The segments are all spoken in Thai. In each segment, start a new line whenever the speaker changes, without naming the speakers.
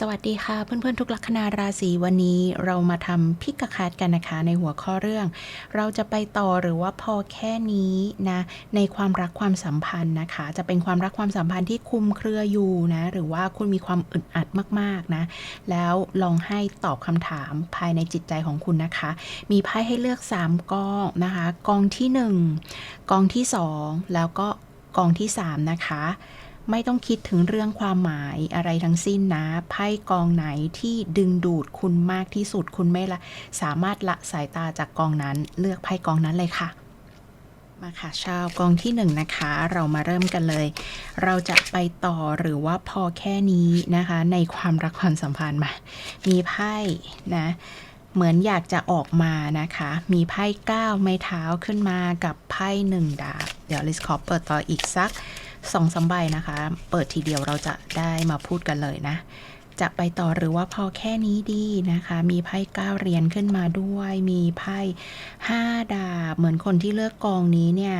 สวัสดีค่ะเพื่อนๆทุกลัคนาราศีวันนี้เรามาทำพิกคาดกันนะคะในหัวข้อเรื่อง เราจะไปต่อหรือว่าพอแค่นี้นะในความรักความสัมพันธ์นะคะ จะเป็นความรักความสัมพันธ์ที่คุมเครืออยู่นะหรือว่าคุณมีความอึดอัดมากๆนะแล้วลองให้ตอบคำถามภายในจิตใจของคุณนะคะ มีไพ่ให้เลือก 3กองนะคะกองที่ 1กองที่ 2 แล้วก็กองที่ 3 นะคะ ไม่ต้องคิดถึงเรื่องความหมายอะไรทั้งสิ้นนะ ไพ่กองไหนที่ดึงดูดคุณมากที่สุดคุณไม่ละสามารถละสายตาจากกองนั้นเลือกไพ่กองนั้นเลยค่ะ มาค่ะชาวกองที่หนึ่งนะคะ เรามาเริ่มกันเลย เราจะไปต่อหรือว่าพอแค่นี้นะคะ ในความรักความสัมพันธ์มา มีไพ่นะเหมือนอยากจะออกมานะคะ มีไพ่ก้าวไม้เท้าขึ้นมากับไพ่หนึ่งดาบ เดี๋ยวลิสขอเปิดต่ออีกสัก สองสามใบนะคะ เปิดทีเดียวเราจะได้มาพูดกันเลยนะ จะไปต่อหรือว่าพอแค่นี้ดีนะคะ มีไพ่เก้าเหรียญขึ้นมาด้วย มีไพ่ห้าดาบเหมือนคนที่เลือกกองนี้เนี่ย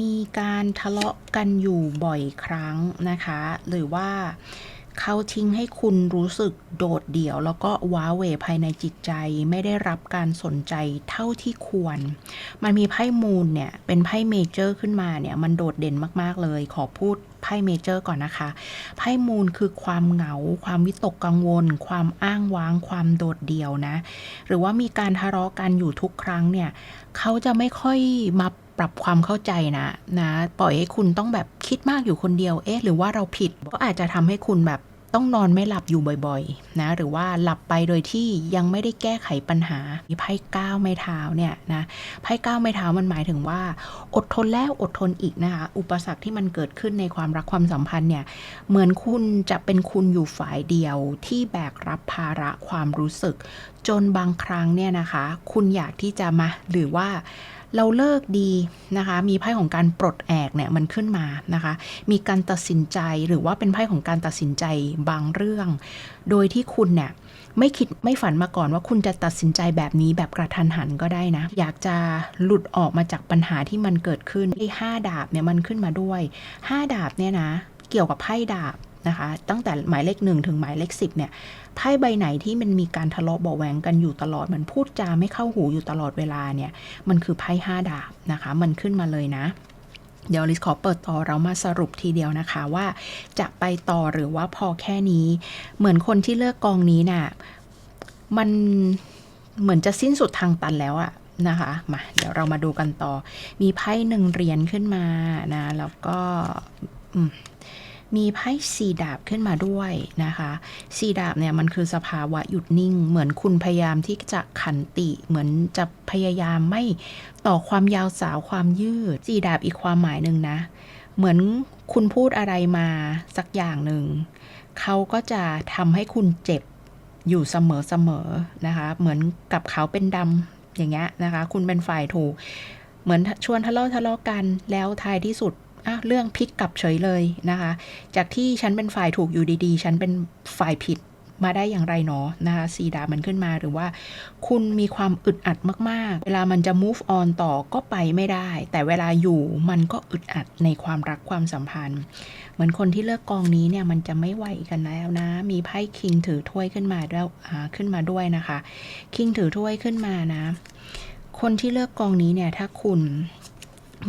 มีการทะเลาะกันอยู่บ่อยครั้งนะคะ หรือว่า เขาทิ้งให้คุณรู้สึกโดดเดี่ยว แล้วก็ว้าเหวภายในจิตใจไม่ได้รับการสนใจเท่าที่ควร มันมีไพ่มูลเนี่ย เป็นไพ่เมเจอร์ขึ้นมาเนี่ย มันโดดเด่นมาก ๆ เลย ขอพูดไพ่เมเจอร์ก่อนนะคะ ไพ่มูลคือความเหงา ความวิตกกังวล ความอ้างว้าง ความโดดเดี่ยวนะ หรือว่ามีการทะเลาะกันอยู่ทุกครั้งเนี่ย เขาจะไม่ค่อยมาปรับความเข้าใจนะนะ ปล่อยให้คุณต้องแบบคิดมากอยู่คนเดียวเอ๊ะหรือว่าเราผิดก็อาจจะทำให้คุณแบบต้องนอนไม่หลับอยู่บ่อยๆนะหรือว่าหลับไปโดยที่ยังไม่ได้แก้ไขปัญหาไพ่ก้าวไม้เท้าเนี่ยนะไพ่ก้าวไม้เท้ามันหมายถึงว่า อดทนแล้วอดทนอีกนะคะอุปสรรคที่มันเกิดขึ้นในความรักความสัมพันธ์เนี่ยเหมือนคุณจะเป็นคุณอยู่ฝ่ายเดียวที่แบกรับภาระความรู้สึก จนบางครั้งเนี่ยนะคะ คุณอยากที่จะมาหรือว่า เราเลิกดีนะคะ มีไพ่ของการปลดแอกเนี่ยมันขึ้นมานะคะ มีการตัดสินใจหรือว่าเป็นไพ่ของการตัดสินใจบางเรื่อง โดยที่คุณเนี่ยไม่คิดไม่ฝันมาก่อนว่าคุณจะตัดสินใจแบบนี้แบบกระทันหันก็ได้นะ อยากจะหลุดออกมาจากปัญหาที่มันเกิดขึ้นไอ้ห้าดาบเนี่ยมันขึ้นมาด้วยห้าดาบเนี่ยนะ เกี่ยวกับไพ่ดาบ นะคะ ตั้งแต่หมายเลขหนึ่งถึงหมายเลขสิบเนี่ยไพ่ใบไหนที่มันมีการทะเลาะเบาแหวงกันอยู่ตลอด มันพูดจาไม่เข้าหูอยู่ตลอดเวลาเนี่ย มันคือไพ่ห้าดาบนะคะ มันขึ้นมาเลยนะเดี๋ยวลิสขอเปิดต่อเรามาสรุปทีเดียวนะคะว่าจะไปต่อหรือว่าพอแค่นี้ เหมือนคนที่เลือกกองนี้น่ะมันเหมือนจะสิ้นสุดทางตันแล้วอะนะคะมาเดี๋ยวเรามาดูกันต่อ มีไพ่หนึ่งเหรียญขึ้นมานะ แล้วก็อืม มีไพ่สีดาบขึ้นมาด้วยนะคะสีดาบเนี่ยมันคือสภาวะหยุดนิ่ง เหมือนคุณพยายามที่จะขันติ เหมือนจะพยายามไม่ต่อความยาวสาวความยืดสีดาบอีกความหมายหนึ่งนะ เหมือนคุณพูดอะไรมาสักอย่างหนึ่งเขาก็จะทำให้คุณเจ็บอยู่เสมอๆนะคะ เหมือนกับเขาเป็นดำอย่างเงี้ยนะคะ คุณเป็นฝ่ายถูก เหมือนชวนทะเลาะทะเลาะกันแล้วท้ายที่สุด อะเรื่องพลิกกลับเฉยเลยนะคะ จากที่ฉันเป็นฝ่ายถูกอยู่ดีๆ ฉันเป็นฝ่ายผิดมาได้อย่างไรเนาะนะคะสีดามันขึ้นมาหรือว่า คุณมีความอึดอัดมากๆ เวลามันจะ move on ต่อก็ไปไม่ได้ แต่เวลาอยู่มันก็อึดอัดในความรักความสัมพันธ์ เหมือนคนที่เลือกกองนี้เนี่ยมันจะไม่ไหวกันแล้วนะ มีไพ่คิงถือถ้วยขึ้นมาด้วยขึ้นมาด้วยนะคะ คิงถือถ้วยขึ้นมานะ คนที่เลือกกองนี้เนี่ยถ้าคุณ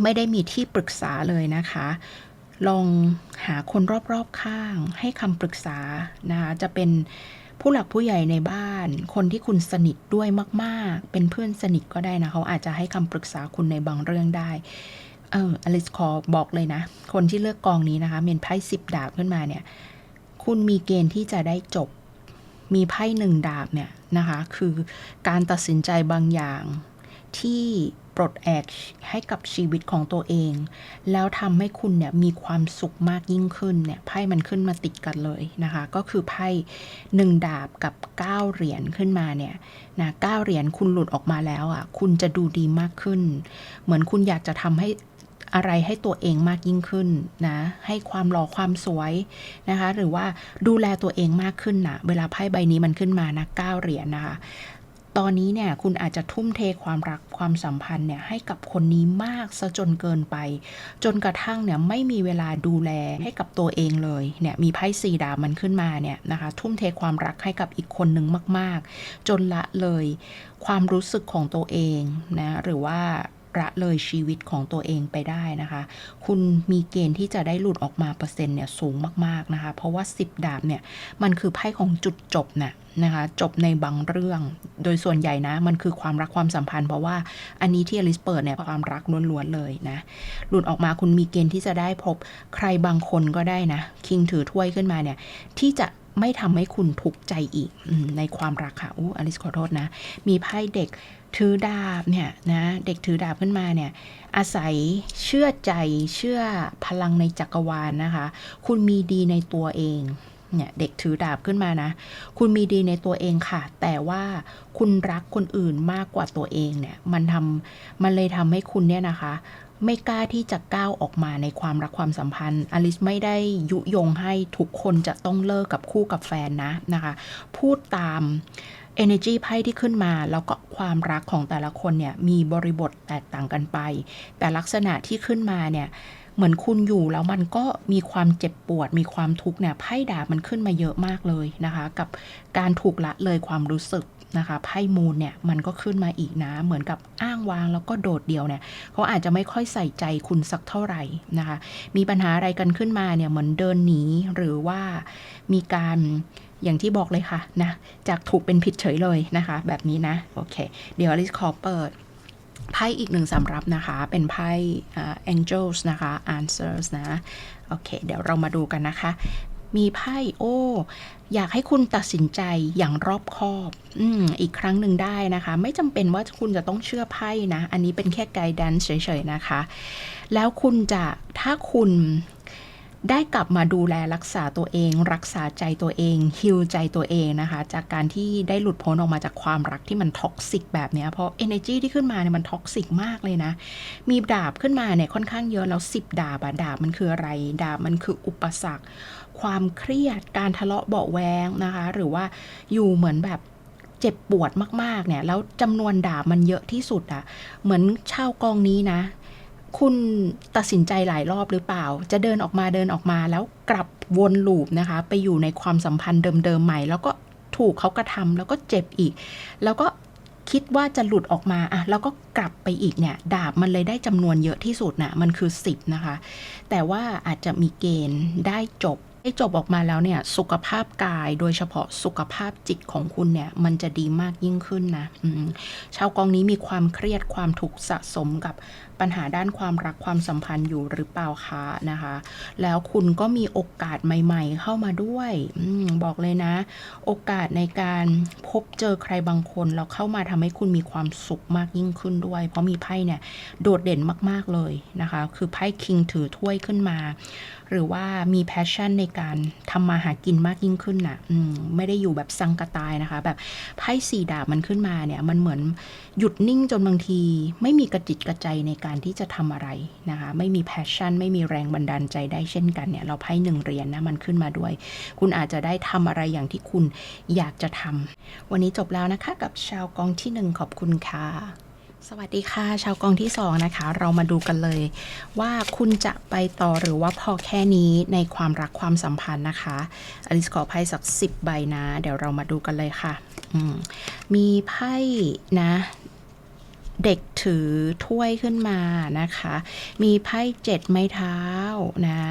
ไม่ได้มีที่ปรึกษาเลยนะคะ ลองหาคนรอบๆข้าง ให้คำปรึกษานะคะจะเป็นผู้หลักผู้ใหญ่ในบ้าน คนที่คุณสนิทด้วยมากๆ เป็นเพื่อนสนิทก็ได้นะเขาอาจจะให้คำปรึกษาคุณในบางเรื่องได้เอออลิสคอบอกเลยนะ คนที่เลือกกองนี้นะคะ เมนไพ่สิบดาบขึ้นมาเนี่ย คุณมีเกณฑ์ที่จะได้จบ มีไพ่หนึ่งดาบเนี่ยนะคะ คือการตัดสินใจบางอย่างที่ ปลดแอกให้กับชีวิตของตัวเอง แล้วทำให้คุณเนี่ยมีความสุขมากยิ่งขึ้นเนี่ยไพ่มันขึ้นมาติดกันเลยนะคะ ก็คือไพ่หนึ่งดาบกับ 9 เหรียญขึ้นมาเนี่ยนะเเหรียญคุณหลุดออกมาแล้วอะคุณจะดูดีมากขึ้น เหมือนคุณอยากจะทำให้อะไรให้ตัวเองมากยิ่งขึ้นนะ ให้ความหล่อความสวยนะคะ หรือว่าดูแลตัวเองมากขึ้นนะเวลาไพ่ใบนี้มันขึ้นมานะเก้าเหรียญนะคะ ตอนนี้เนี่ยคุณอาจจะทุ่มเทความรักความสัมพันธ์เนี่ยให้กับคนนี้มากซะจนเกินไป จนกระทั่งเนี่ยไม่มีเวลาดูแลให้กับตัวเองเลยเนี่ยมีไพ่สีดามันขึ้นมาเนี่ยนะคะทุ่มเทความรักให้กับอีกคนหนึ่งมาก ๆ จนละเลยความรู้สึกของตัวเองนะหรือว่าละเลยชีวิตของตัวเองไปได้นะคะ คุณมีเกณฑ์ที่จะได้หลุดออกมาเปอร์เซ็นต์เนี่ยสูงมากๆนะคะ เพราะว่า 10 ดาบเนี่ยมันคือไพ่ของจุดจบน่ะ นะคะจบในบางเรื่อง โดยส่วนใหญ่นะมันคือความรักความสัมพันธ์ เพราะว่าอันนี้ที่อลิสเปิดเนี่ยความรักล้วนๆเลยนะหลุดออกมาคุณมีเกณฑ์ที่จะได้พบใครบางคนก็ได้นะ คิงถือถ้วยขึ้นมาเนี่ยที่จะไม่ทำให้คุณทุกข์ใจอีกอในความรักค่ะอู้อลิสขอโทษนะ มีไพ่เด็กถือดาบเนี่ยนะเด็กถือดาบขึ้นมาเนี่ยอาศัยเชื่อใจเชื่อพลังในจักรวาลนะคะ คุณมีดีในตัวเอง เนี่ยเด็กถือดาบขึ้นมานะ คุณมีดีในตัวเองค่ะ แต่ว่าคุณรักคนอื่นมากกว่าตัวเองเนี่ยมันทำมันเลยทำให้คุณเนี่ยนะคะ ไม่กล้าที่จะก้าวออกมาในความรักความสัมพันธ์ อลิสไม่ได้ยุยงให้ทุกคนจะต้องเลิกกับคู่กับแฟนนะนะคะ พูดตาม energy ไพ่ที่ขึ้นมา แล้วก็ความรักของแต่ละคนเนี่ยมีบริบทแตกต่างกันไป แต่ลักษณะที่ขึ้นมาเนี่ย เหมือนคุณอยู่แล้วมันก็มีความเจ็บปวด มีความทุกข์เนี่ยไพ่ดาบมันขึ้นมาเยอะมากเลยนะคะ กับการถูกละเลยความรู้สึกนะคะไพ่มูลเนี่ยมันก็ขึ้นมาอีกนะเหมือนกับอ้างวางแล้วก็โดดเดี่ยวเนี่ยเขาอาจจะไม่ค่อยใส่ใจคุณสักเท่าไหร่นะคะ มีปัญหาอะไรกันขึ้นมาเนี่ยเหมือนเดินหนีหรือว่ามีการอย่างที่บอกเลยค่ะนะจากถูกเป็นผิดเฉยเลยนะคะ แบบนี้นะโอเค เดี๋ยวอลิสขอเปิด ไพ่อีกหนึ่งสำรับนะคะ เป็นไพ่ angels นะคะ answers นะ โอเค เดี๋ยวเรามาดูกันนะคะ มีไพ่โอ้อยากให้คุณตัดสินใจอย่างรอบคอบอืมอีกครั้งหนึ่งได้นะคะ ไม่จำเป็นว่าคุณจะต้องเชื่อไพ่นะ อันนี้เป็นแค่ไกด์ดันเฉยๆนะคะ แล้วคุณจะถ้าคุณ ได้กลับมาดูแลรักษาตัวเอง รักษาใจตัวเองฮิลใจตัวเองนะคะ จากการที่ได้หลุดพ้นออกมาจากความรักที่มันท็อกซิกแบบเนี้ยเพราะ energy ที่ขึ้นมาเนี่ยมันท็อกซิกมากเลยนะ มีดาบขึ้นมาเนี่ยค่อนข้างเยอะแล้วสิบดาบอะดาบมันคืออะไร ดาบมันคืออุปสรรค ความเครียดการทะเลาะเบาแวงนะคะ หรือว่าอยู่เหมือนแบบเจ็บปวดมาก ๆ เนี่ย แล้วจำนวนดาบมันเยอะที่สุดอะเหมือนชาวกองนี้นะ คุณตัดสินใจหลายรอบหรือเปล่า จะเดินออกมาเดินออกมาแล้วกลับวนลูปนะคะ ไปอยู่ในความสัมพันธ์เดิมๆใหม่ แล้วก็ถูกเขากระทำแล้วก็เจ็บอีก แล้วก็คิดว่าจะหลุดออกมาอะแล้วก็กลับไปอีกเนี่ย ดาบมันเลยได้จำนวนเยอะที่สุดนะมันคือ 10 นะคะ แต่ว่าอาจจะมีเกณฑ์ได้จบ ได้จบออกมาแล้วเนี่ยสุขภาพกายโดยเฉพาะสุขภาพจิตของคุณเนี่ยมันจะดีมากยิ่งขึ้นนะชาวกองนี้มีความเครียดความทุกข์สะสมกับปัญหาด้านความรักความสัมพันธ์อยู่หรือเปล่าคะนะคะ แล้วคุณก็มีโอกาสใหม่ ๆ เข้ามาด้วยอบอกเลยนะ โอกาสในการพบเจอใครบางคนแล้วเข้ามาทำให้คุณมีความสุขมากยิ่งขึ้นด้วย เพราะมีไพ่เนี่ยโดดเด่นมาก ๆเลยนะคะ คือไพ่คิงถือถ้วยขึ้นมา หรือว่ามีแพชชั่นในการทำมาหากินมากยิ่งขึ้นนะ่ะอืมไม่ได้อยู่แบบสังกะตายนะคะ แบบไพ่สี่ดาบมันขึ้นมาเนี่ย มันเหมือนหยุดนิ่งจนบางที ไม่มีกระจิตกระใจในการที่จะทำอะไรนะคะ ไม่มีแพชชั่น ไม่มีแรงบันดาลใจได้เช่นกันเนี่ย เราไพ่หนึ่งเหรียญนะมันขึ้นมาด้วย คุณอาจจะได้ทำอะไรอย่างที่คุณอยากจะทำวันนี้จบแล้วนะคะ กับชาวกองที่หนึ่งขอบคุณค่ะ สวัสดีค่ะ ชาวกองที่สองนะคะ เรามาดูกันเลย ว่าคุณจะไปต่อหรือว่าพอแค่นี้ในความรักความสัมพันธ์นะคะอลิสขอไพ่สักสิบใบนะ เดี๋ยวเรามาดูกันเลยค่ะมมีไพ่นะ เด็กถือถ้วยขึ้นมานะคะ มีไพ่เจ็ดไม้เท้านะ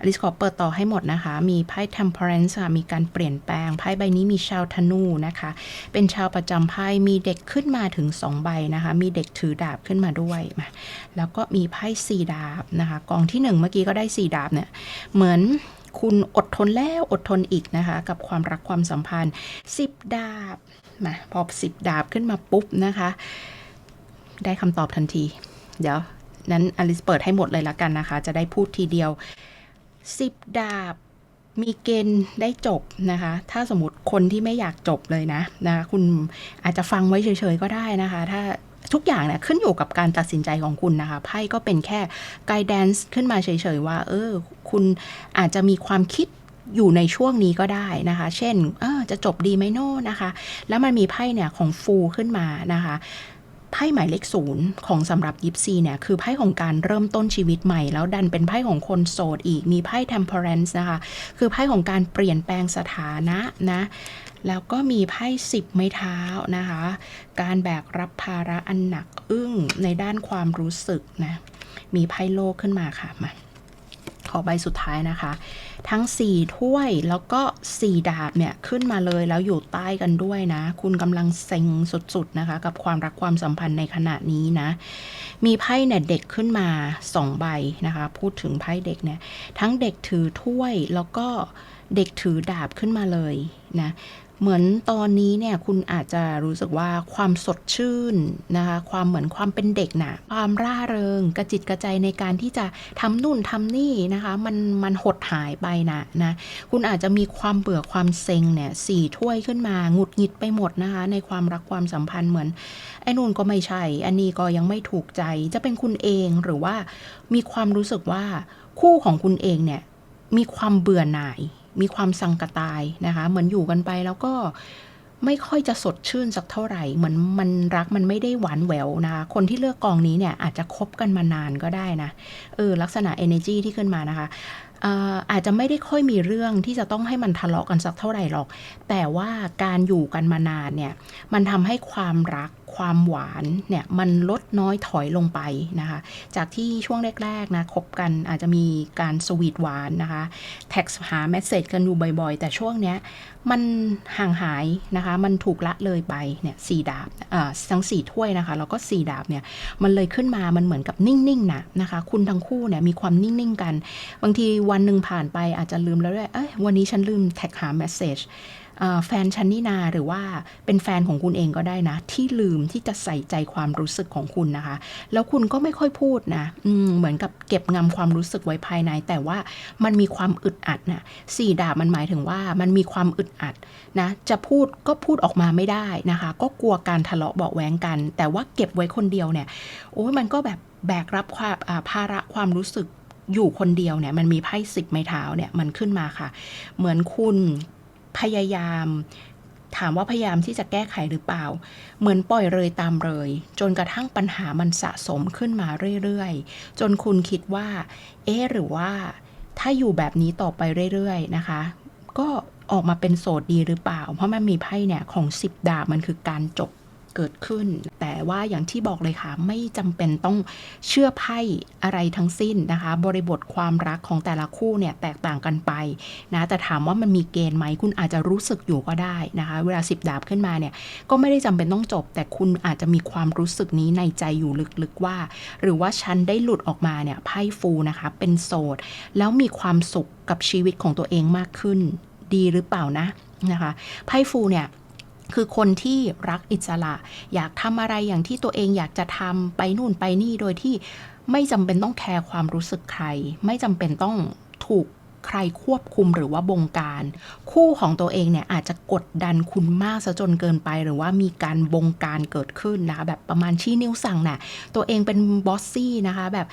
อลิสขอเปิดต่อให้หมดนะคะ มีไพ่ temperance ค่ะมีการเปลี่ยนแปลง ไพ่ใบนี้มีชาวธนูนะคะ เป็นชาวประจำไพ่ มีเด็กขึ้นมาถึง 2 ใบนะคะ มีเด็กถือดาบขึ้นมาด้วยมาแล้วก็มีไพ่สี่ดาบนะคะ กองที่ 1 เมื่อกี้ก็ได้สี่ดาบเนี่ย เหมือนคุณอดทนแล้วอดทนอีกนะคะ กับความรักความสัมพันธ์ 10 ดาบมาพอ 10 ดาบขึ้นมาปุ๊บนะคะ ได้คำตอบทันที เดี๋ยว นั้นอลิสเปิดให้หมดเลยละกันนะคะ จะได้พูดทีเดียว 10 ดาบมีเกณฑ์ได้จบนะคะ ถ้าสมมติคนที่ไม่อยากจบเลยนะนะคุณอาจจะฟังไว้เฉยๆก็ได้นะคะ ถ้าทุกอย่างเนี่ยขึ้นอยู่กับการตัดสินใจของคุณนะคะ ไพ่ก็เป็นแค่ไกด์แดนซ์ขึ้นมาเฉยๆว่า เออ คุณอาจจะมีความคิดอยู่ในช่วงนี้ก็ได้นะคะ เช่น เออจะจบดีไหมโน่นะคะ แล้วมันมีไพ่เนี่ยของฟูขึ้นมานะคะ ไพ่หมายเลขศูนย์ของสำหรับยิปซีเนี่ยคือไพ่ของการเริ่มต้นชีวิตใหม่ แล้วดันเป็นไพ่ของคนโสดอีกมีไพ่ temperance นะคะคือไพ่ของการเปลี่ยนแปลงสถานะนะแล้วก็มีไพ่สิบไม้เท้านะคะ การแบกรับภาระอันหนักอึ้งในด้านความรู้สึกนะมีไพ่โลกขึ้นมาค่ะมา ขอใบสุดท้ายนะคะ ทั้ง 4 ถ้วยแล้วก็ 4 ดาบเนี่ย ขึ้นมาเลยแล้วอยู่ใต้กันด้วยนะ คุณกำลังเซ็งสุดๆนะคะ กับความรักความสัมพันธ์ในขณะนี้นะ มีไพ่เนี่ยเด็กขึ้นมา 2 ใบนะคะ พูดถึงไพ่เด็กเนี่ย ทั้งเด็กถือถ้วยแล้วก็เด็กถือดาบขึ้นมาเลยนะ เหมือนตอนนี้เนี่ยคุณอาจจะรู้สึกว่าความสดชื่นนะคะความเหมือนความเป็นเด็กนะความร่าเริงกระจิตกระใจในการที่จะทำนู่นทำนี่นะคะมันมันหดหายไปนะนะคุณอาจจะมีความเบื่อความเซ็งเนี่ยสี่ถ้วยขึ้นมาหงุดหงิดไปหมดนะคะในความรักความสัมพันธ์เหมือนไอ้นู่นก็ไม่ใช่ อันนี้ก็ยังไม่ถูกใจจะเป็นคุณเองหรือว่ามีความรู้สึกว่าคู่ของคุณเองเนี่ยมีความเบื่อหน่าย มีความสังกตายนะคะ เหมือนอยู่กันไปแล้วก็ไม่ค่อยจะสดชื่นสักเท่าไหร่ เหมือนมันรักมันไม่ได้หวานแหววนะคะคนที่เลือกกองนี้เนี่ยอาจจะคบกันมานานก็ได้นะ เออลักษณะ energy ที่ขึ้นมานะคะ อาจจะไม่ได้ค่อยมีเรื่องที่จะต้องให้มันทะเลาะกันสักเท่าไหร่หรอก แต่ว่าการอยู่กันมานานเนี่ยมันทำให้ความรักความหวานเนี่ยมันลดน้อยถอยลงไปนะคะ จากที่ช่วงแรกๆนะคบกันอาจจะมีการสวีทหวานนะคะ แท็กหาเมสเซจกันอยู่บ่อยๆ แต่ช่วงเนี้ยมันห่างหายนะคะ มันถูกละเลยไปเนี่ยสี่ดาบอ่าทั้งสี่ถ้วยนะคะ แล้วก็สี่ดาบเนี่ย มันเลยขึ้นมา มันเหมือนกับนิ่งๆนะนะคะ คุณทั้งคู่เนี่ยมีความนิ่งๆกัน บางทีวันหนึ่งผ่านไปอาจจะลืมแล้วด้วย เอ้ยวันนี้ฉันลืมแท็กหาเมสเซจ แฟนชันนี่นาหรือว่าเป็นแฟนของคุณเองก็ได้นะ ที่ลืมที่จะใส่ใจความรู้สึกของคุณนะคะ แล้วคุณก็ไม่ค่อยพูดนะเหมือนกับเก็บงำความรู้สึกไว้ภายใน แต่ว่ามันมีความอึดอัดนะสี่ดาบมันหมายถึงว่ามันมีความอึดอัดนะจะพูดก็พูดออกมาไม่ได้นะคะ ก็กลัวการทะเลาะเบาแวงกัน แต่ว่าเก็บไว้คนเดียวเนี่ยโอ้ยมันก็แบบแบกรับความอ่าภาระความรู้สึกอยู่คนเดียวเนี่ยมันมีไพ่สิบไม้เท้าเนี่ยมันขึ้นมาค่ะ เหมือนคุณ พยายาม ถามว่าพยายามที่จะแก้ไขหรือเปล่า เหมือนปล่อยเลยตามเลย จนกระทั่งปัญหามันสะสมขึ้นมาเรื่อยๆ จนคุณคิดว่า เอ๊หรือว่าถ้าอยู่แบบนี้ต่อไปเรื่อยๆนะคะ ก็ออกมาเป็นโสดดีหรือเปล่า เพราะมันมีไพ่เนี่ยของสิบดาบมันคือการจบ เกิดขึ้น แต่ว่าอย่างที่บอกเลยค่ะ ไม่จำเป็นต้องเชื่อไพ่อะไรทั้งสิ้นนะคะ บริบทความรักของแต่ละคู่เนี่ยแตกต่างกันไปนะแต่ถามว่ามันมีเกณฑ์ไหมคุณอาจจะรู้สึกอยู่ก็ได้นะคะ เวลา10ดาบขึ้นมาเนี่ยก็ไม่ได้จำเป็นต้องจบ แต่คุณอาจจะมีความรู้สึกนี้ในใจอยู่ลึกๆว่า หรือว่าฉันได้หลุดออกมาเนี่ยไพ่ฟูนะคะ เป็นโสดแล้วมีความสุขกับชีวิตของตัวเองมากขึ้น ดีหรือเปล่านะนะคะไพ่ฟูเนี่ย คือคนที่รักอิสระ อยากทำอะไรอย่างที่ตัวเองอยากจะทำไปนู่นไปนี่โดยที่ไม่จำเป็นต้องแคร์ความรู้สึกใคร ไม่จำเป็นต้องถูก ใครควบคุมหรือว่าบงการ คู่ของตัวเองเนี่ยอาจจะกดดันคุณมากซะจนเกินไป หรือว่ามีการบงการเกิดขึ้นนะคะแบบประมาณชี้นิ้วสั่งน่ะตัวเองเป็นบอสซี่นะคะแบบ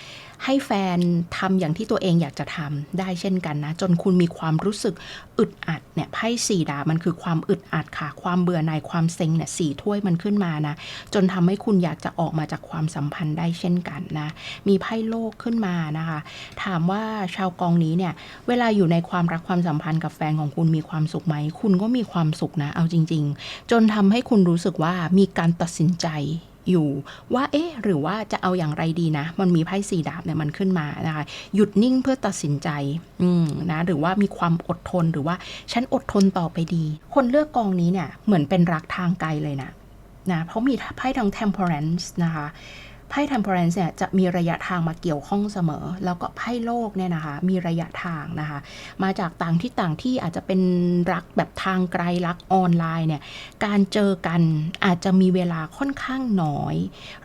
ให้แฟนทำอย่างที่ตัวเองอยากจะทำได้เช่นกันนะ จนคุณมีความรู้สึกอึดอัดเนี่ยไพ่สี่ดาบมันคือความอึดอัดค่ะ ความเบื่อหน่ายความเซ็งเนี่ยสี่ถ้วยมันขึ้นมานะ จนทำให้คุณอยากจะออกมาจากความสัมพันธ์ได้เช่นกันนะ มีไพ่โลกขึ้นมานะคะ ถามว่าชาวกองนี้เนี่ยเวลาอยู่ในความรักความสัมพันธ์กับแฟนของคุณมีความสุขไหม คุณก็มีความสุขนะ เอาจริง ๆ จนทำให้คุณรู้สึกว่ามีการตัดสินใจอยู่ว่าเอ๊ะหรือว่าจะเอาอย่างไรดีนะ มันมีไพ่สีดาบเนี่ยมันขึ้นมานะคะหยุดนิ่งเพื่อตัดสินใจอืมนะหรือว่ามีความอดทนหรือว่าฉันอดทนต่อไปดี คนเลือกกองนี้เนี่ยเหมือนเป็นรักทางไกลเลยนะนะเพราะมีไพ่ทาง temperance นะคะ ไพ่ temperance เนี่ยจะมีระยะทางมาเกี่ยวข้องเสมอ แล้วก็ไพ่โลกเนี่ยนะคะ มีระยะทางนะคะ มาจากต่างที่ต่างที่อาจจะเป็นรักแบบทางไกลรักออนไลน์เนี่ย การเจอกันอาจจะมีเวลาค่อนข้างน้อย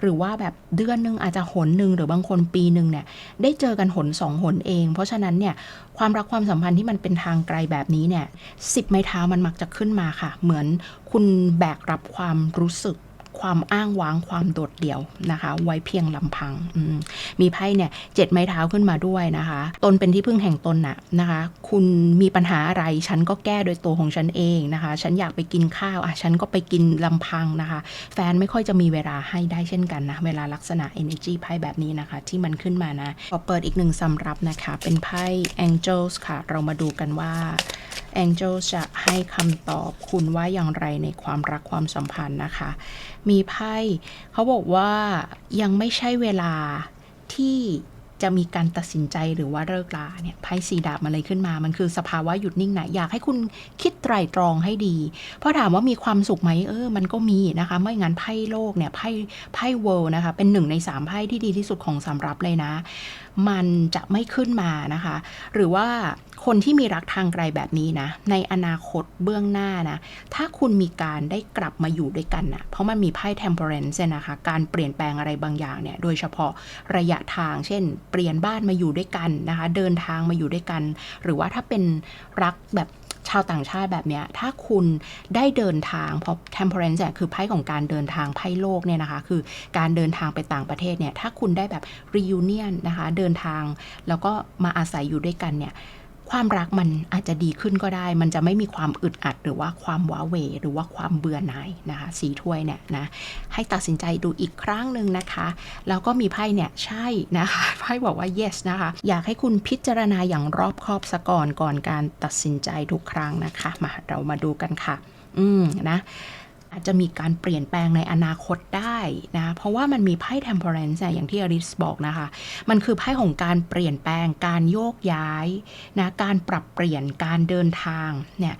หรือว่าแบบเดือนหนึ่งอาจจะหนหนึ่งหรือบางคนปีหนึ่งเนี่ยได้เจอกันหนสองหนเอง เพราะฉะนั้นเนี่ยความรักความสัมพันธ์ที่มันเป็นทางไกลแบบนี้เนี่ยสิบไม้เท้ามันมักจะขึ้นมาค่ะ เหมือนคุณแบกรับความรู้สึก ความอ้างว้างความโดดเดี่ยวนะคะ ไว้เพียงลำพังมมีไพ่เนี่ยเจ็ดไม้เท้าขึ้นมาด้วยนะคะ ตนเป็นที่พึ่งแห่งตนน่ะนะคะ คุณมีปัญหาอะไรฉันก็แก้โดยตัวของฉันเองนะคะ ฉันอยากไปกินข้าวอะฉันก็ไปกินลำพังนะคะ แฟนไม่ค่อยจะมีเวลาให้ได้เช่นกันนะ เวลาลักษณะ energy ไพ่แบบนี้นะคะ ที่มันขึ้นมานะพอเปิดอีกหนึ่งสำรับนะคะ เป็นไพ่ angels ค่ะ เรามาดูกันว่า angel จะให้คำตอบคุณว่าอย่างไรในความรักความสัมพันธ์นะคะ มีไพ่เขาบอกว่ายังไม่ใช่เวลาที่จะมีการตัดสินใจหรือว่าเลิกลาเนี่ยไพ่สีดาบมาเลยขึ้นมา มันคือสภาวะหยุดนิ่งนะอยากให้คุณคิดไตร่ตรองให้ดี เพราะถามว่ามีความสุขไหมเออ มันก็มีนะคะ ไม่งั้นไพ่โลกเนี่ยไพ่ไพ่เวิลด์นะคะ เป็นหนึ่งในสามไพ่ที่ดีที่สุดของสำรับเลยนะ มันจะไม่ขึ้นมานะคะ หรือว่า คนที่มีรักทางไกลแบบนี้นะ ในอนาคตเบื้องหน้านะ ถ้าคุณมีการได้กลับมาอยู่ด้วยกันนะเพราะมันมีไพ่ temperance เนี่ยนะคะ การเปลี่ยนแปลงอะไรบางอย่างเนี่ย โดยเฉพาะระยะทาง เช่น เปลี่ยนบ้านมาอยู่ด้วยกันนะคะ เดินทางมาอยู่ด้วยกัน หรือว่าถ้าเป็นรักแบบชาวต่างชาติแบบเนี้ย ถ้าคุณได้เดินทาง เพราะ temperance เนี่ยคือไพ่ของการเดินทางไพ่โลกเนี่ยนะคะ คือการเดินทางไปต่างประเทศเนี่ย ถ้าคุณได้แบบ reunion นะคะ เดินทางแล้วก็มาอาศัยอยู่ด้วยกันเนี่ย ความรักมันอาจจะดีขึ้นก็ได้ มันจะไม่มีความอึดอัด หรือว่าความว้าเหวหรือว่าความเบื่อหน่ายนะคะสีถ้วยเนี่ยนะให้ตัดสินใจดูอีกครั้งหนึ่งนะคะแล้วก็มีไพ่เนี่ยใช่นะคะไพ่บอกว่า yes นะคะ อยากให้คุณพิจารณาอย่างรอบคอบซะก่อนก่อนการตัดสินใจทุกครั้งนะคะ มาเรามาดูกันค่ะ อืมนะ อาจจะมีการเปลี่ยนแปลงในอนาคตได้นะ เพราะว่ามันมีไพ่ temperance เนี่ยอย่างที่อริสบอกนะคะ มันคือไพ่ของการเปลี่ยนแปลง การโยกย้ายนะ การปรับเปลี่ยน การเดินทางเนี่ย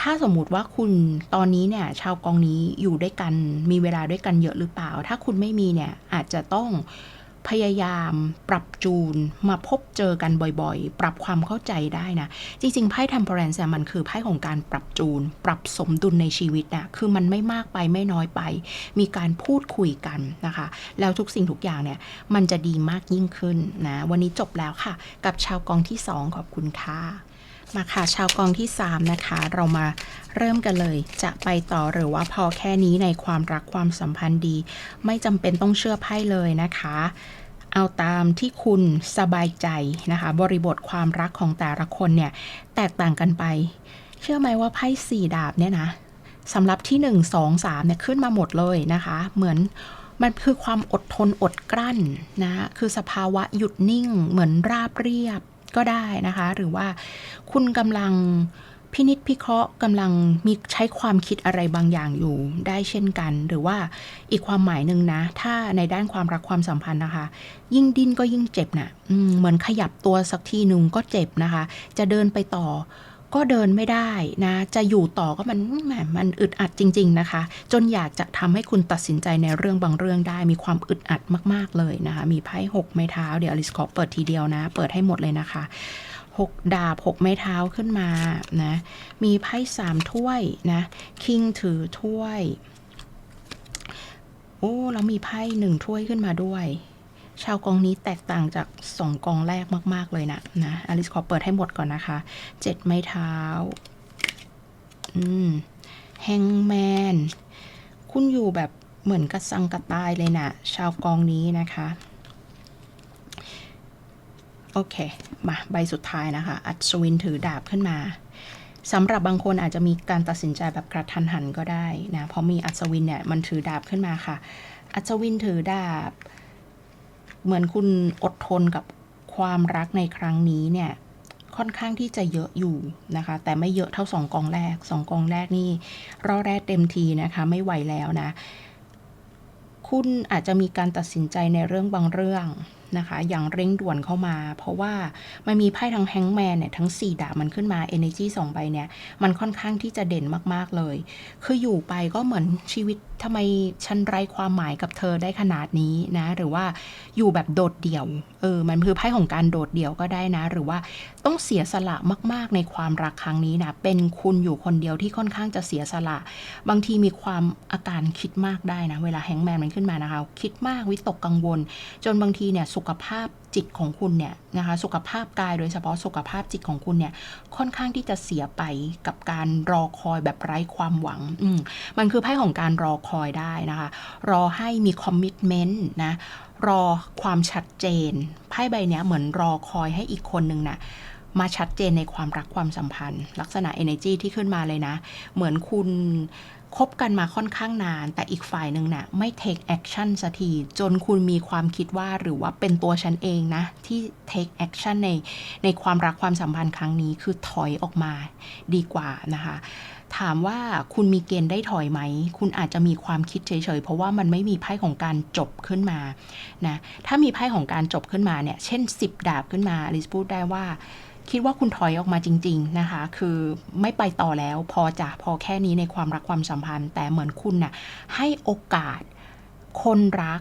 ถ้าสมมุติว่าคุณตอนนี้เนี่ยชาวกองนี้อยู่ด้วยกัน มีเวลาด้วยกันเยอะหรือเปล่า ถ้าคุณไม่มีเนี่ยอาจจะต้อง พยายามปรับจูนมาพบเจอกันบ่อยๆ ปรับความเข้าใจได้นะ จริงๆ ไพ่ temperance เนี่ยมันคือไพ่ของการปรับจูน ปรับสมดุลในชีวิตนะ คือมันไม่มากไปไม่น้อยไป มีการพูดคุยกันนะคะ แล้วทุกสิ่งทุกอย่างเนี่ย มันจะดีมากยิ่งขึ้นนะ วันนี้จบแล้วค่ะ กับชาวกองที่ 2 ขอบคุณค่ะ มาค่ะชาวกองที่ 3 นะคะ เรามาเริ่มกันเลย จะไปต่อหรือว่าพอแค่นี้ในความรักความสัมพันธ์ดี ไม่จำเป็นต้องเชื่อไพ่เลยนะคะ เอาตามที่คุณสบายใจนะคะ บริบทความรักของแต่ละคนเนี่ย แตกต่างกันไป เชื่อไหมว่าไพ่สี่ดาบเนี่ยนะสำหรับที่ 1 2 3เนี่ยขึ้นมาหมดเลยนะคะ เหมือนมันคือความอดทนอดกลั้นนะ คือสภาวะหยุดนิ่ง เหมือนราบเรียบ ก็ได้นะคะ หรือว่าคุณกำลังพินิษพิเคราะห์กำลังมีใช้ความคิดอะไรบางอย่างอยู่ได้เช่นกัน หรือว่าอีกความหมายหนึ่งนะ ถ้าในด้านความรักความสัมพันธ์นะคะ ยิ่งดิ้นก็ยิ่งเจ็บนะ่ะเหมือนขยับตัวสักทีหนึ่งก็เจ็บนะคะ จะเดินไปต่อ ก็เดินไม่ได้นะ จะอยู่ต่อก็มันแหมมันอึดอัดจริง ๆนะคะ จนอยากจะทำให้คุณตัดสินใจในเรื่องบางเรื่องได้ มีความอึดอัดมาก ๆเลยนะคะ มีไพ่หกไม้เท้าเดี๋ยวอลิสขอเปิดทีเดียวนะ เปิดให้หมดเลยนะคะหกดาบหกไม้เท้าขึ้นมานะมีไพ่สามถ้วยนะคิงถือถ้วย โอ้แล้วมีไพ่หนึ่งถ้วยขึ้นมาด้วย ชาวกองนี้แตกต่างจากสองกองแรกมาก ๆ เลยนะนะอลิสขอเปิดให้หมดก่อนนะคะเจ็ดไม้เท้า อืมแฮงแมน คุณอยู่แบบเหมือนกระสังกระตายเลยนะชาวกองนี้นะคะ โอเค มาใบสุดท้ายนะคะ อัศวินถือดาบขึ้นมาสำหรับบางคนอาจจะมีการตัดสินใจแบบกระทันหันก็ได้นะ เพราะมีอัศวินเนี่ย มันถือดาบขึ้นมาค่ะ อัศวินถือดาบ เหมือนคุณอดทนกับความรักในครั้งนี้เนี่ยค่อนข้างที่จะเยอะอยู่นะคะ แต่ไม่เยอะเท่าสองกองแรกสองกองแรกนี่รอแรกเต็มทีนะคะ ไม่ไหวแล้วนะ คุณอาจจะมีการตัดสินใจในเรื่องบางเรื่อง นะคะ อย่างเร่งด่วนเข้ามา เพราะว่ามันมีไพ่ทั้งแฮงแมนเนี่ยทั้ง 4 ดาบมันขึ้นมา Energy 2 ใบเนี่ย มันค่อนข้างที่จะเด่นมากๆเลย คืออยู่ไปก็เหมือนชีวิตทำไมฉันไร้ความหมายกับเธอได้ขนาดนี้นะ หรือว่าอยู่แบบโดดเดี่ยว เออ มันคือไพ่ของการโดดเดี่ยวก็ได้นะ หรือว่าต้องเสียสละมาก ๆ ในความรักครั้งนี้นะ เป็นคุณอยู่คนเดียวที่ค่อนข้างจะเสียสละ บางทีมีความอาการคิดมากได้นะ เวลาแฮงแมนมันขึ้นมานะคะ คิดมากวิตกกังวล จนบางทีเนี่ยสุสุขภาพจิตของคุณเนี่ยนะคะสุขภาพกายโดยเฉพาะสุขภาพจิตของคุณเนี่ยค่อนข้างที่จะเสียไปกับการรอคอยแบบไร้ความหวังอืมมันคือไพ่ของการรอคอยได้นะคะ รอให้มีคอมมิชเมนต์นะรอความชัดเจนไพ่ใบเนี้ยเหมือนรอคอยให้อีกคนหนึ่งนะมาชัดเจนในความรักความสัมพันธ์ ลักษณะ energy ที่ขึ้นมาเลยนะ เหมือนคุณ คบกันมาค่อนข้างนาน แต่อีกฝ่ายหนึ่งนะ่ะไม่ take action สักทีจนคุณมีความคิดว่าหรือว่าเป็นตัวฉันเองนะ ที่ take action ในในความรักความสัมพันธ์ครั้งนี้คือถอยออกมาดีกว่านะคะถามว่าคุณมีเกณฑ์ได้ถอยไหม คุณอาจจะมีความคิดเฉยๆ เพราะว่ามันไม่มีไพ่ของการจบขึ้นมา นะ ถ้ามีไพ่ของการจบขึ้นมาเนี่ย เช่น 10 ดาบขึ้นมาลิสพูดได้ว่า คิดว่าคุณถอยออกมาจริง ๆนะคะ คือไม่ไปต่อแล้วพอจะพอแค่นี้ในความรักความสัมพันธ์ แต่เหมือนคุณน่ะให้โอกาสคนรัก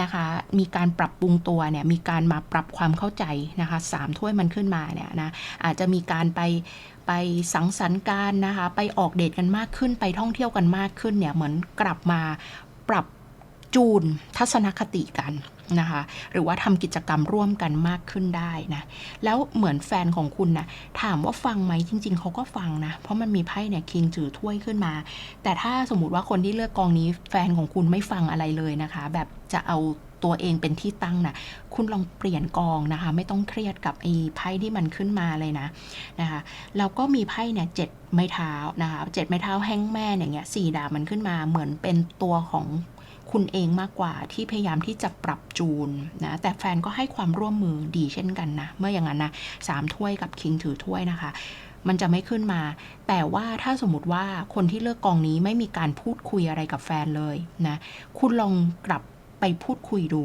นะคะ มีการปรับปรุงตัวเนี่ย มีการมาปรับความเข้าใจนะคะสามถ้วยมันขึ้นมาเนี่ยนะ อาจจะมีการไปไปสังสรรค์กันนะคะ ไปออกเดทกันมากขึ้น ไปท่องเที่ยวกันมากขึ้นเนี่ย เหมือนกลับมาปรับจูนทัศนคติกัน นะคะ หรือว่าทำกิจกรรมร่วมกันมากขึ้นได้นะ แล้วเหมือนแฟนของคุณนะถามว่าฟังไหมจริง ๆ เขาก็ฟังนะ เพราะมันมีไพ่เนี่ยคิงถือถ้วยขึ้นมา แต่ถ้าสมมติว่าคนที่เลือกกองนี้แฟนของคุณไม่ฟังอะไรเลยนะคะ แบบจะเอาตัวเองเป็นที่ตั้งนะคุณลองเปลี่ยนกองนะคะ ไม่ต้องเครียดกับไอ้ไพ่ที่มันขึ้นมาเลยนะนะคะแล้วก็มีไพ่เนี่ยเจ็ดไม้เท้านะคะเจ็ดไม้เท้าแห้งแม่อย่างเงี้ยสี่ดาบมันขึ้นมาเหมือนเป็นตัวของ คุณเองมากกว่าที่พยายามที่จะปรับจูนนะแต่แฟนก็ให้ความร่วมมือดีเช่นกันนะ เมื่ออย่างนั้นนะสามถ้วยกับคิงถือถ้วยนะคะ มันจะไม่ขึ้นมา แต่ว่าถ้าสมมติว่าคนที่เลือกกองนี้ไม่มีการพูดคุยอะไรกับแฟนเลยนะคุณลองกลับไปพูดคุยดู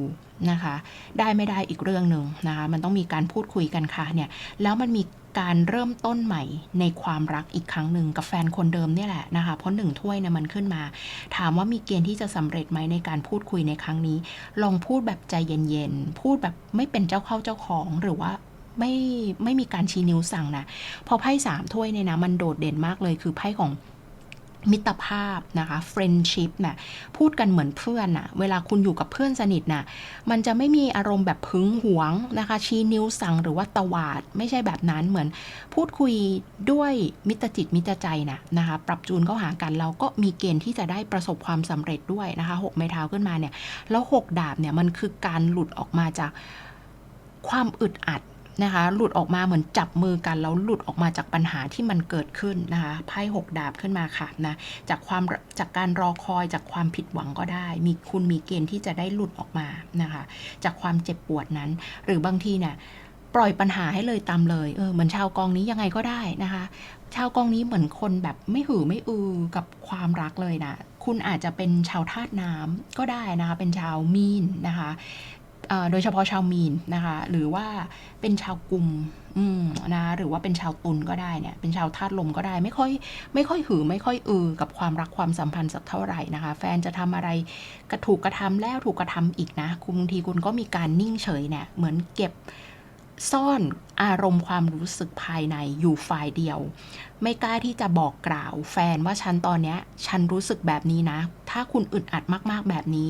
นะคะ ได้ไม่ได้อีกเรื่องหนึ่งนะคะ มันต้องมีการพูดคุยกันค่ะเนี่ยแล้วมันมีการเริ่มต้นใหม่ในความรักอีกครั้งหนึ่งกับแฟนคนเดิมเนี่ยแหละนะคะ เพราะหนึ่งถ้วยเนี่ยมันขึ้นมา ถามว่ามีเกณฑ์ที่จะสำเร็จไหมในการพูดคุยในครั้งนี้ ลองพูดแบบใจเย็นๆ พูดแบบไม่เป็นเจ้าเข้าเจ้าของหรือว่าไม่ไม่มีการชี้นิ้วสั่งนะพอไพ่สามถ้วยเนี่ยนะมันโดดเด่นมากเลยคือไพ่ของ มิตรภาพนะคะ friendship นะ่ะพูดกันเหมือนเพื่อนนะ่ะเวลาคุณอยู่กับเพื่อนสนิทนะ่ะมันจะไม่มีอารมณ์แบบพึงหวงนะคะ ชี้นิ้วสั่งหรือว่าตวาด ไม่ใช่แบบนั้นเหมือน พูดคุยด้วยมิตรจิตมิตรใจนะนะคะ ปรับจูนเข้าหากันเราก็มีเกณฑ์ที่จะได้ประสบความสำเร็จด้วยนะคะหกไม้เท้าขึ้นมาเนี่ยแล้วหกดาบเนี่ยมันคือการหลุดออกมาจากความอึดอัด นะคะ หลุดออกมาเหมือนจับมือกันแล้วหลุดออกมาจากปัญหาที่มันเกิดขึ้นนะคะไพ่หกดาบขึ้นมาค่ะนะจากความจากการรอคอยจากความผิดหวังก็ได้ มีคุณมีเกณฑ์ที่จะได้หลุดออกมานะคะ จากความเจ็บปวดนั้น หรือบางทีเนี่ยปล่อยปัญหาให้เลยตามเลยเออเหมือนชาวกองนี้ยังไงก็ได้นะคะ ชาวกองนี้เหมือนคนแบบไม่หือไม่อือกับความรักเลยนะคุณอาจจะเป็นชาวธาตุน้ำก็ได้นะคะ เป็นชาวมีนนะคะ โดยเฉพาะชาวมีนนะคะ หรือว่าเป็นชาวกลุ่มนะหรือว่าเป็นชาวตุลก็ได้เนี่ย เป็นชาวธาตุลมก็ได้ ไม่ค่อยไม่ค่อยหือ ไม่ค่อยอือ กับความรักความสัมพันธ์สักเท่าไหร่นะคะ แฟนจะทำอะไรกระถูกกระทำแล้วถูกกระทำอีกนะคุณบางทีคุณก็มีการนิ่งเฉยเนี่ย เหมือนเก็บซ่อนอารมณ์ความรู้สึกภายในอยู่ฝ่ายเดียว ไม่กล้าที่จะบอกกล่าว แฟนว่าฉันตอนเนี้ย ฉันรู้สึกแบบนี้นะ ถ้าคุณอึดอัดมากๆแบบนี้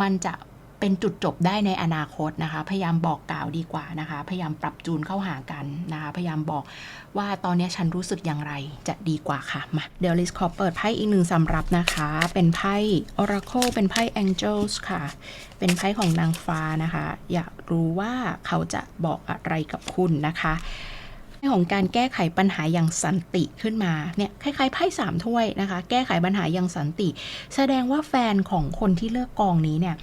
มันจะ เป็นจุดจบได้ในอนาคตนะคะ พยายามบอกกล่าวดีกว่านะคะ พยายามปรับจูนเข้าหากันนะคะ พยายามบอกว่าตอนนี้ฉันรู้สึกอย่างไรจะดีกว่าค่ะมาเดี๋ยวลิสขอเปิดไพ่อีกหนึ่งสำรับนะคะ เป็นไพ่ Oracle เป็นไพ่ Angels ค่ะ เป็นไพ่ของนางฟ้านะคะ อยากรู้ว่าเขาจะบอกอะไรกับคุณนะคะของการแก้ไขปัญหาอย่างสันติขึ้นมาเนี่ยคล้ายๆไพ่สามถ้วยนะคะ แก้ไขปัญหาอย่างสันติ แสดงว่าแฟนของคนที่เลือกกองนี้เนี่ย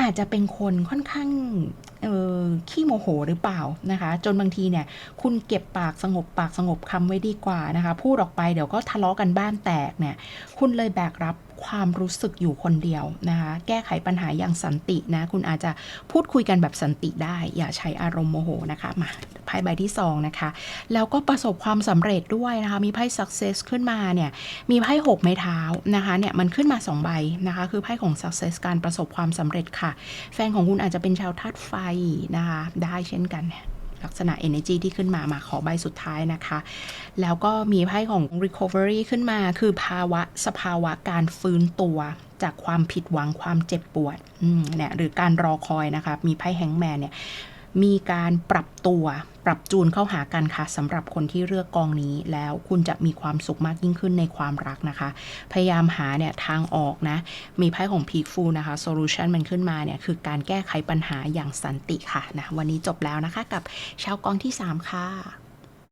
อาจจะเป็นคนค่อนข้างขี้โมโหหรือเปล่านะคะ จนบางทีเนี่ย คุณเก็บปากสงบปากสงบคำไว้ดีกว่านะคะ พูดออกไปเดี๋ยวก็ทะเลาะกันบ้านแตกเนี่ย คุณเลยแบกรับ ความรู้สึกอยู่คนเดียวนะคะแก้ไขปัญหาอย่างสันตินะ คุณอาจจะพูดคุยกันแบบสันติได้ อย่าใช้อารมณ์โมโหนะคะมาไพ่ใบที่2นะคะแล้วก็ประสบความสำเร็จด้วยนะคะมีไพ่ success ขึ้นมาเนี่ยมีไพ่หกไม้เท้านะคะเนี่ยมันขึ้นมา 2 ใบนะคะคือไพ่ของ success การประสบความสำเร็จค่ะ แฟนของคุณอาจจะเป็นชาวธาตุไฟนะคะได้เช่นกัน ลักษณะ energy ที่ขึ้นมามาขอใบสุดท้ายนะคะ แล้วก็มีไพ่ของ recovery ขึ้นมาคือภาวะสภาวะการฟื้นตัวจากความผิดหวังความเจ็บปวดเนี่ยหรือการรอคอยนะคะ มีไพ่แฮงแมนเนี่ย มีการปรับตัวปรับจูนเข้าหากันค่ะสำหรับคนที่เลือกกองนี้ แล้วคุณจะมีความสุขมากยิ่งขึ้นในความรักนะคะ พยายามหาเนี่ยทางออกนะ มีไพ่ของพีคฟูนะคะโซลูชันมันขึ้นมาเนี่ยคือการแก้ไขปัญหาอย่างสันติค่ะนะวันนี้จบแล้วนะคะกับชาวกองที่ 3 ค่ะ